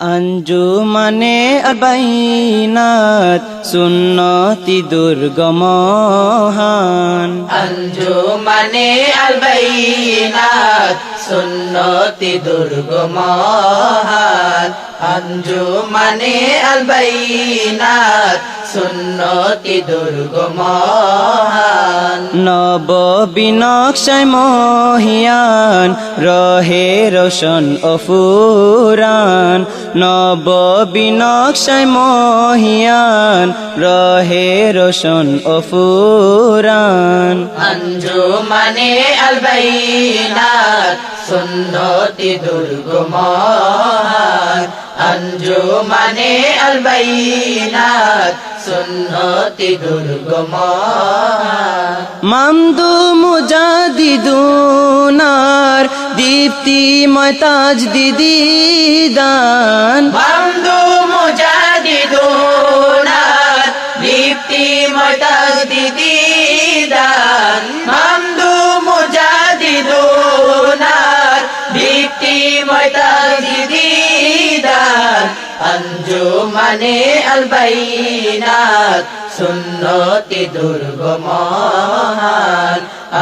আঞ্জুমানে আবাইনাত সুন্নতি দুর্গমহান। আঞ্জুমানে আলবাইনাত সুন্নতি দুর্গমহান আঞ্জুমানে আলবাইনাত সুন্নতি দুর্গমহান নব বিনকশায় মহিয়ান রহে রোশন অফুরান নব বিনকশায় মহিয়ান রহে রোশন অফুরান আঞ্জুমানে আলবাইনাত সুন্নতি দুর্গমহান আঞ্জুমানে আলবাইনাত সুন্নতি দুর্গম মামদু মুজাদিদুনার দীপ্তি মতাজ দিদি দান আঞ্জুমানে আলবাইনাত সুন্নতি দুর্গমহান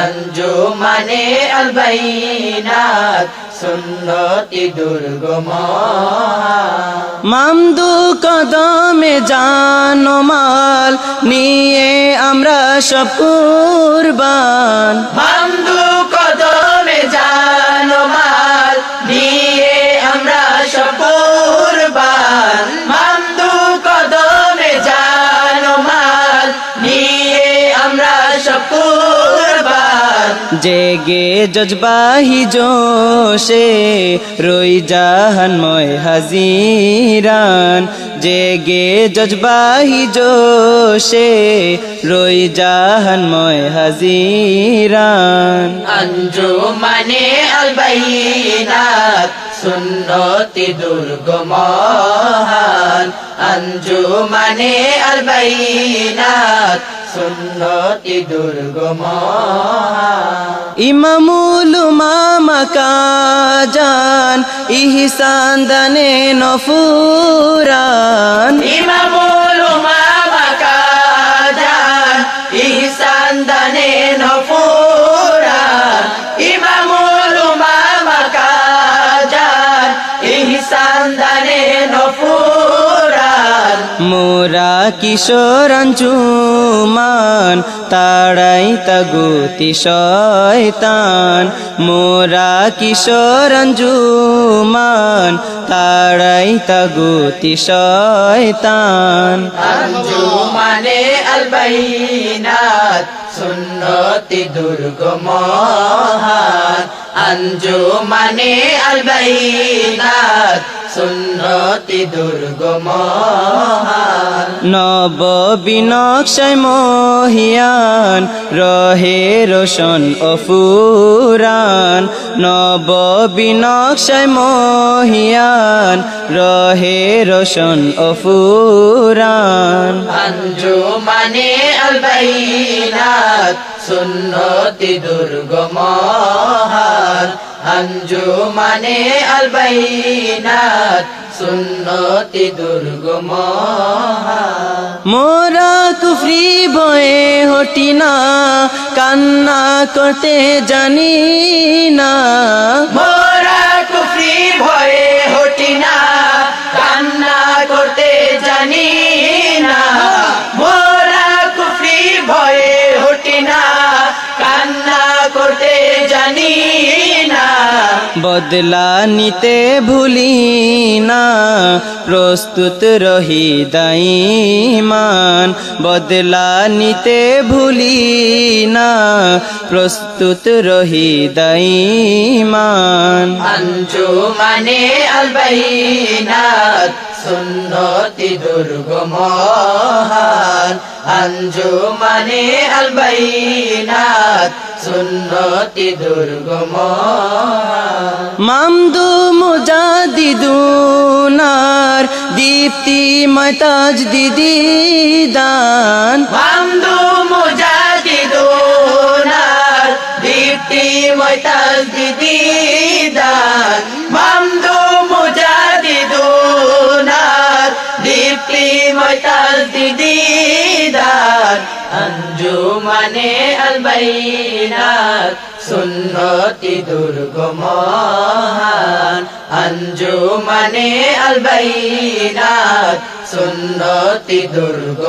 আঞ্জুমানে আলবাইনাত সুন্নতি দুর্গমহান মামদু কদমে জানো মাল নিয়ে আমরা সব কুরবান। বন্ধু জেগে জজবাহি জোশে, রই জাহানময় হাজিরান। জেগে জজবাহি জোশে, রই জাহানময় হাজিরান। আঞ্জুমানে আলবাইনাত, সুন্নতি দুর্গমহান। আঞ্জুমানে আলবাইনাত সুন্নতি দুর্গমহান ইমামুল মামা কাজান ইহসান দানে নফুরান। ইমামুল উমামা কাজান ইহসান দানে নফুরান। ইমামুল উমামা কাজান ইহসান দানে নফুরান। মোরা চুমান তাড়াই তাগুতি শয়তান। মোরা কিশোরান জুমান তাড়াই তাগুতি শয়তান। আঞ্জুমানে আলবাইনাত, সুন্নতি দুর্গমহান আঞ্জুমানে আলবাইনাত সুন্নতি দুর্গমহান নব বিনকশায় মহিয়ান রহে রোশন অফুরান নব বিনকশায় মহিয়ান রহে রোশন অফুরান আঞ্জুমানে আলবাইনাত সুন্নতি দুর্গমহান আঞ্জুমানে আলবাইনাত সুন্নতি দুর্গম মোরা কুফরি বয়ে হটি না কান্না করতে জানি না। মোরা কুফরি ভয়ে হটি না কান্না বদলা নিতে ভুলি না। প্রস্তুত রহি দাইমান বদলা নিতে ভুলি না। প্রস্তুত রহি দাইমান আঞ্জুমানে আলবাইনাত। সুন্নতি দুর্গমহান আঞ্জুমানে আলবাইনাত সুন্নতি দুর্গমহান মামদু মুজাদিদুনার দীপ্তি মতাজ দিদি দান। বান্দু মুজাদিদুনার দীপ্তি মৈতাজ দিদি তার দিদিদার। আঞ্জুমানে আলবাইনাত, সুন্নতি দুর্গ মহান আলবাইনাত, সুন্নতি দুর্গ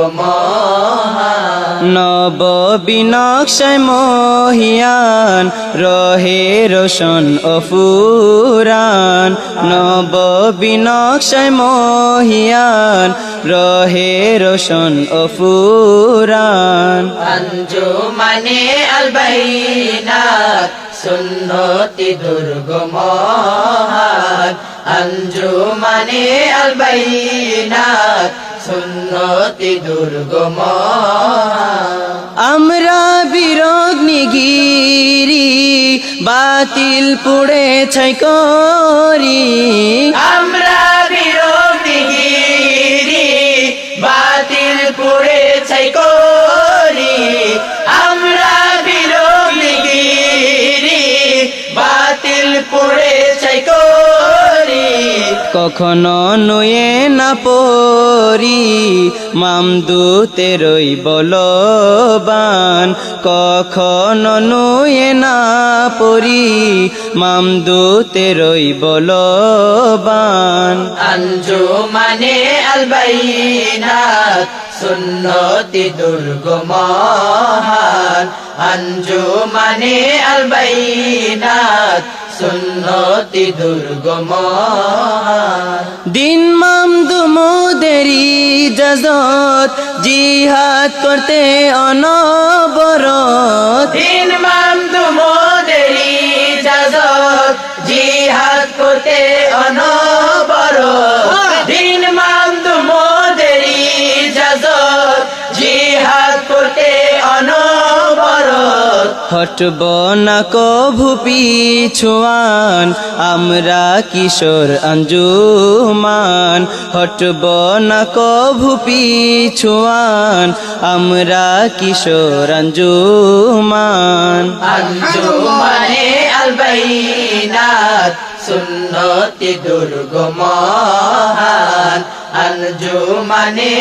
নব বিনকশায় মহিয়ান, রহে রোশন অফুরান নব বিনকশায় মহিয়ান, রহে রোশন অফুরান আঞ্জুমানে। আলবাইনাত সুন্নতি দুর্গ মহান আঞ্জুমানে আলবাইনাত সুন্নতি দুর্গ মহান আমরা বিরগ্নিগিরি বাতিল পুড়ে ছাই করি। আমরা বিরোধীগিরি বাতিল পুড়ে ছাই করি। কখনো নুয়ে না পরি মামদুতেরই বলবান, কখনো নুয়ে না পরি মামদুতেরই বলবান। আঞ্জুমানে আলবাইনাত, সুন্নতি দুর্গ মহান। আঞ্জুমানে আলবাইনাত সুন্নতি দুর্গ মহান দিন মামদু মোদেরি জাজত জিহাদ করতে অনবরত। দিন মামদু মোদেরি জাজত জিহাদ করতে অনবর দিন মামদু মোদেরি জাজত জিহাদ করতে অনবর হটব না কভু পিছুয়ান, আমরা কিশোর আঞ্জুমান। হটব না কভু পিছুয়ান, আমরা কিশোর আঞ্জুমান। আঞ্জুমানে আলবাইনাত, সুন্নতি দুর্গ মহান। আঞ্জুমানে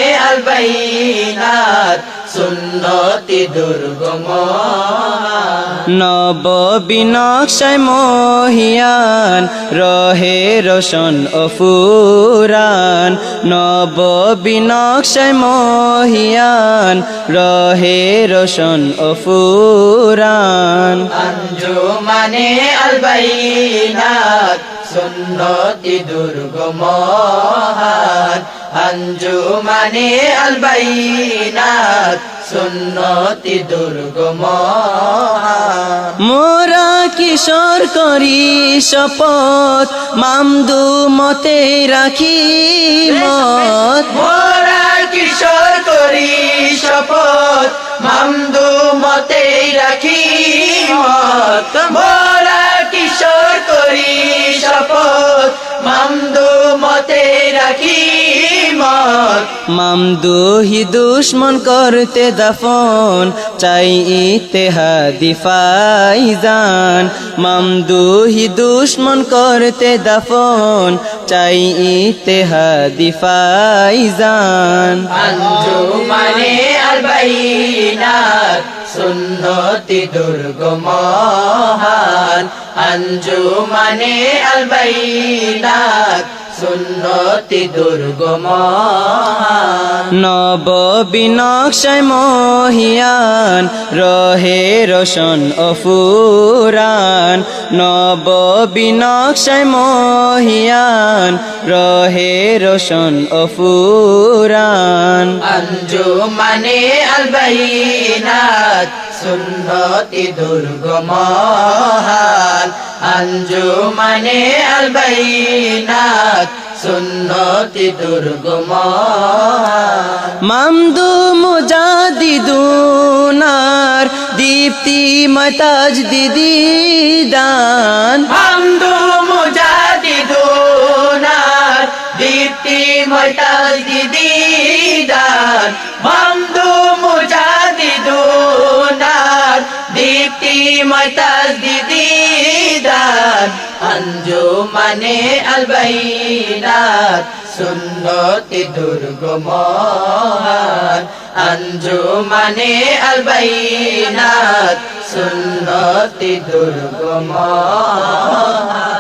সুন্নতি দুর্গ মহান নব বিনকশায় মহিয়ান রহে রোশন অফুরান নব বিনকশায় মহিয়ান রহে রোশন অফুরান আঞ্জুমানে আলবাইনাত। সুন্নতি দুর্গ মহান। আঞ্জুমানে আলবাইনাত সুন্নতি দুর্গ মহান। মোরা কিশোর করি শপথ মামদু মতে রাখি মত। মোরা কিশোর করি শপথ মামদু মতে রাখি মত। মোরা কিশোর করি মামদু রাখি মত। মামদুহি দুশ্মন করতে দাফন চাই ইতেহাদি ফাইজান। মামদুহি দুশ্মন করতে দাফন চাই ইতেহাদি ফাইজান। আঞ্জুমানে আলবাইনাত সুন্নতি দুর্গ মহান। আঞ্জুমানে আলবাইনাত সুন্নতি দুর্গ মহান নব বিনকশায় মহিয়ান রহে রোশন অফুরান নব বিনকশায় মহিয়ান রহে রোশন অফুরান আঞ্জুমানে আলবাইনাত সুন্নতি দুর্গ মহান আঞ্জুমানে আলবাইনাত সুন্নতি দুর্গ মহান মামদু মুজাদিদুনার দীপ্তি মতাজ দিদি দান হামদু মুজাদিদুনার দীপ্তি মতাজ দিদিদার হামদু আঞ্জুমানে আলবাইনাত সুন্নতি দুর্গ মহান। আঞ্জুমানে আলবাইনাত সুন্নতি দুর্গ মহান।